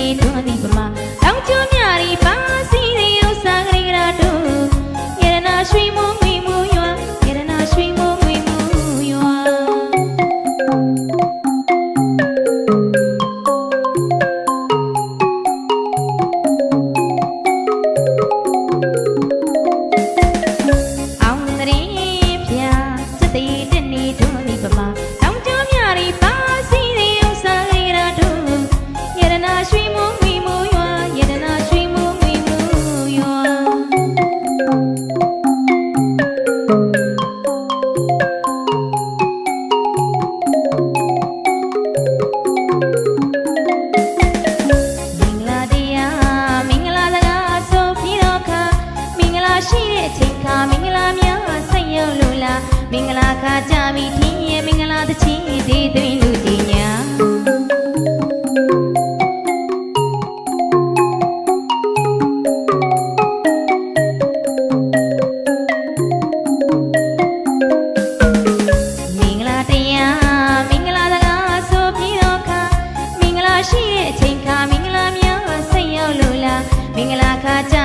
နေတော်ဒီပမာတောင်ကျွမြရီပါစီရီဥစားကလေးကရာတို့ ရှိတဲ့အချိန်ခါမင်္ဂလာများဆက်ရောက်လို့လားမင်္ဂလာခါကြပြီထင်းရဲ့မင်္ဂလာတချင်းဒီတွင်လူကြီးညာရှိတဲ့အချိန်ခါမင်္ဂလာများဆက်ရောက်လို့လားမင်္ဂလာခါကြ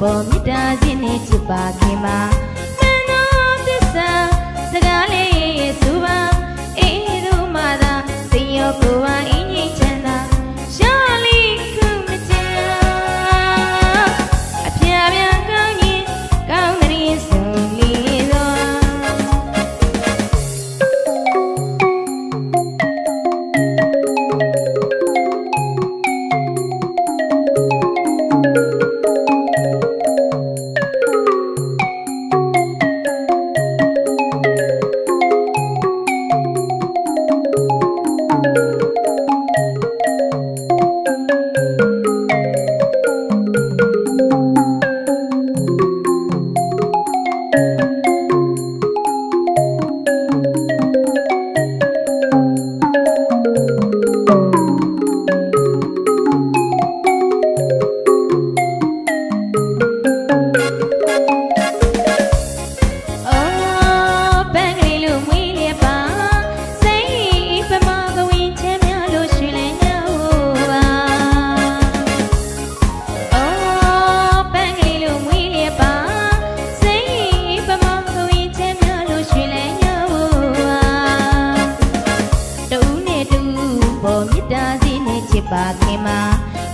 ဘောမိတာချင်းနဲ့ချစ်ပါခင်ပါမန်တော်သစ္စာစကားလေးရဲ့သူပါအေးတို့မှသာသင်ရောကိုယ်ပါ နဲ့ချစ်ပါခင်မှာ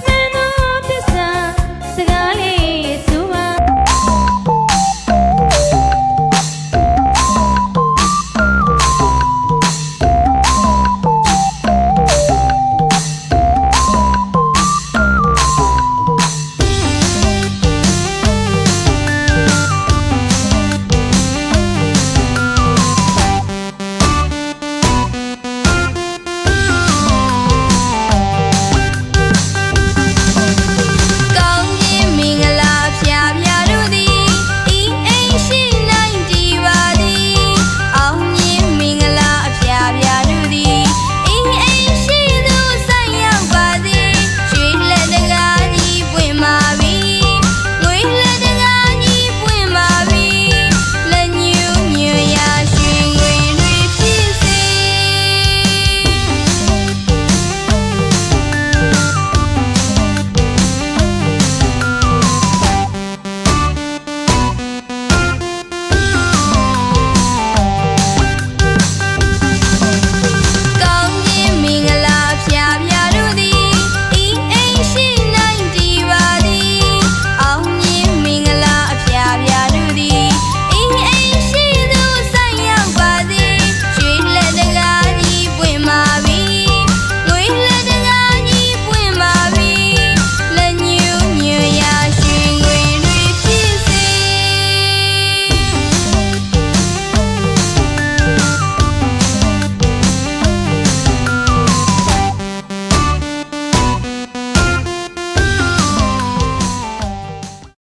မနောပစ္စာစကားလေး